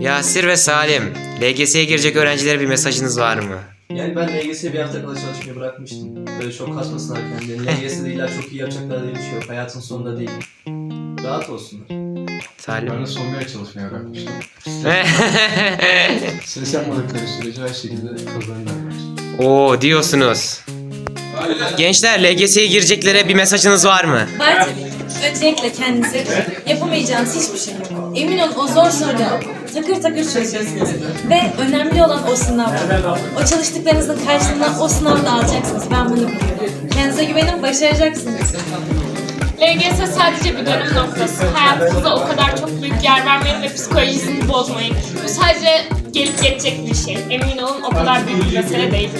Yasir ve Salim, LGS'ye girecek öğrencilere bir mesajınız var mı? Yani ben LGS'ye bir hafta kala çalışmayı bırakmıştım. Böyle çok kasmasınlar kendilerini. LGS'de illa çok iyi yapacaklar diye bir şey yok. Hayatın sonunda değil. Rahat olsunlar. Salim. Ben de son bir ay çalışmaya bırakmıştım. Stres yapmadıkları sürece her şekilde kazanırlar. Oo diyorsunuz. Gençler LGS'ye gireceklere bir mesajınız var mı? Var tabii. Öncelikle kendinize yapamayacağınız hiçbir şey yok. Emin olun o zor soruları takır takır çözeceksiniz. Ve önemli olan o sınav. O çalıştıklarınızın karşılığında o sınavda alacaksınız. Ben bunu biliyorum. Kendinize güvenin, başaracaksınız. LGS sadece bir dönüm noktası. Hayatınıza o kadar çok büyük yer vermeyin ve psikolojisini bozmayın. Bu sadece gelip geçecek bir şey. Emin olun o kadar büyük bir mesele değil.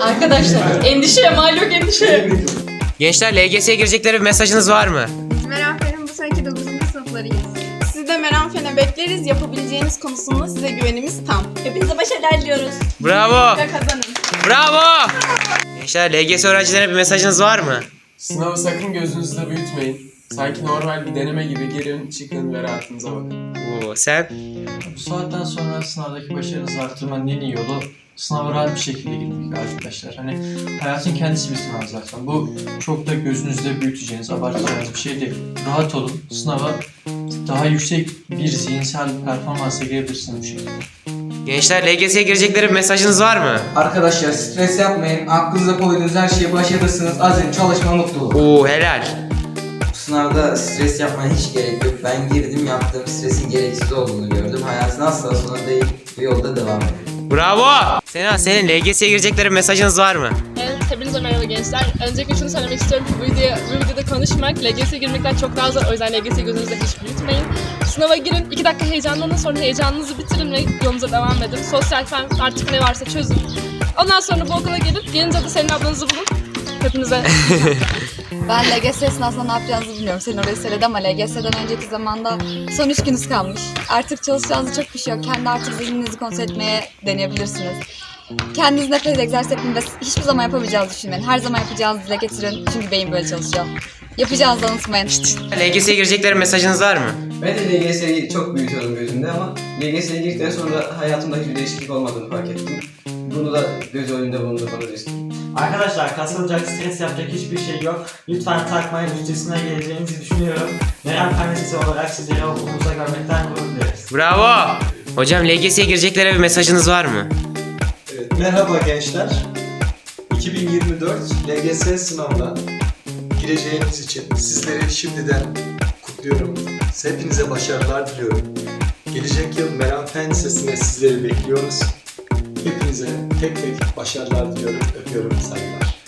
Arkadaşlar, endişe mal yok endişe. Gençler LGS'ye girecekleri bir mesajınız var mı? De Meram Fen'e bekleriz. Yapabileceğiniz konusunda size güvenimiz tam. Hepinize başarılar diliyoruz. Bravo! Ve kazanın. Bravo! Gençler LGS öğrencilerine bir mesajınız var mı? Sınavı sakın gözünüzde büyütmeyin. Sanki normal bir deneme gibi girin, çıkın ve rahatınıza bakın. Oo, sen? Bu saatten sonra sınavdaki başarınızı artırmanın en iyi yolu sınava rahat bir şekilde girmek arkadaşlar. Hani hayatın kendisi bir sınav zaten. Bu çok da gözünüzde büyüteceğiniz, abartacağınız bir şey değil. Rahat olun. Sınava daha yüksek bir zihinsel performansa girebilirsiniz bu şekilde. Gençler LGS'ye girecekleri bir mesajınız var mı? Arkadaşlar stres yapmayın. Aklınıza koyduğunuz her şeyi başarırsınız. Azim, çalışma, mutluluk. Oo helal. Bu sınavda stres yapmaya hiç gerek yok. Ben girdim yaptığım stresin gereksiz olduğunu gördüm. Hayatın asla sonu değil. Bu yolda devam edin. Bravo! Sena senin LGS'ye girecekleri bir mesajınız var mı? Evet, hepinize merhaba gençler. Öncelikle şunu söylemek istiyorum ki bu, video, bu videoda konuşmak LGS'ye girmekten çok daha zor. O yüzden LGS'yi gözünüzde hiç büyütmeyin. Sınava girin, iki dakika heyecanlanın, sonra heyecanınızı bitirin ve yolunuza devam edin. Sosyal fen artık ne varsa çözün. Ondan sonra bu okula gelip gelince de senin ablanızı bulun. Hepinize Ben LGS sınavında ne yapacağınızı bilmiyorum. Senin orayı söyledi ama LGS'den önceki zamanda son üç gününüz kalmış. Artık çalışacağınız çok bir şey yok. Kendi artık zihninizi kontrol etmeye deneyebilirsiniz. Kendiniz nefes egzersiz yapın ve hiçbir zaman yapamayacağınızı düşünmeyin. Her zaman yapacağınızı dile getirin. Çünkü beyin böyle çalışıyor. Yapacağınızı unutmayın. LGS'ye girecekleri bir mesajınız var mı? Ben de LGS'yi çok büyütüyordum gözümde ama LGS'ye girdikten sonra hayatımdaki bir değişiklik olmadığını fark ettim. Bunu da göz önünde bulundurmanızı istiyorum. Arkadaşlar kasılacak, stres yapacak hiçbir şey yok. Lütfen takmayın, üstesine geleceğinizi düşünüyorum. Meral Fenlisi olarak sizleri okulumuza görmekten gurur duyarız. Bravo! Hocam LGS'ye gireceklere bir mesajınız var mı? Evet, merhaba gençler. 2024 LGS sınavına gireceğiniz için sizleri şimdiden kutluyorum. Hepinize başarılar diliyorum. Gelecek yıl Meram Fen Lisesi'ne sizleri bekliyoruz. Hepinize tek tek başarılar diliyorum. Öpüyorum. Saygılar.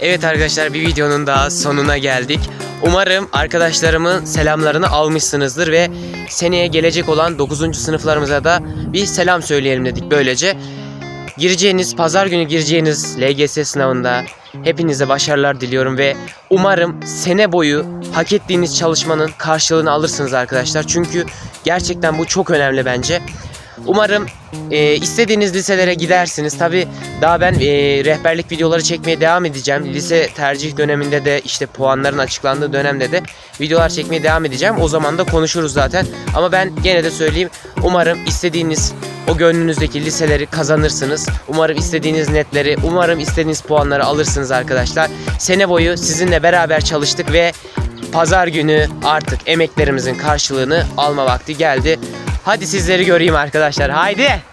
Evet arkadaşlar bir videonun daha sonuna geldik. Umarım arkadaşlarımın selamlarını almışsınızdır ve seneye gelecek olan 9. sınıflarımıza da bir selam söyleyelim dedik böylece. Gireceğiniz, pazar günü gireceğiniz LGS sınavında hepinize başarılar diliyorum ve umarım sene boyu hak ettiğiniz çalışmanın karşılığını alırsınız arkadaşlar. Çünkü gerçekten bu çok önemli bence. Umarım e, istediğiniz liselere gidersiniz. Tabi daha ben e, rehberlik videoları çekmeye devam edeceğim. Lise tercih döneminde de işte puanların açıklandığı dönemde de videolar çekmeye devam edeceğim. O zaman da konuşuruz zaten. Ama ben gene de söyleyeyim. Umarım istediğiniz o gönlünüzdeki liseleri kazanırsınız. Umarım istediğiniz netleri, umarım istediğiniz puanları alırsınız arkadaşlar. Sene boyu sizinle beraber çalıştık ve pazar günü artık emeklerimizin karşılığını alma vakti geldi. Hadi sizleri göreyim arkadaşlar. Haydi.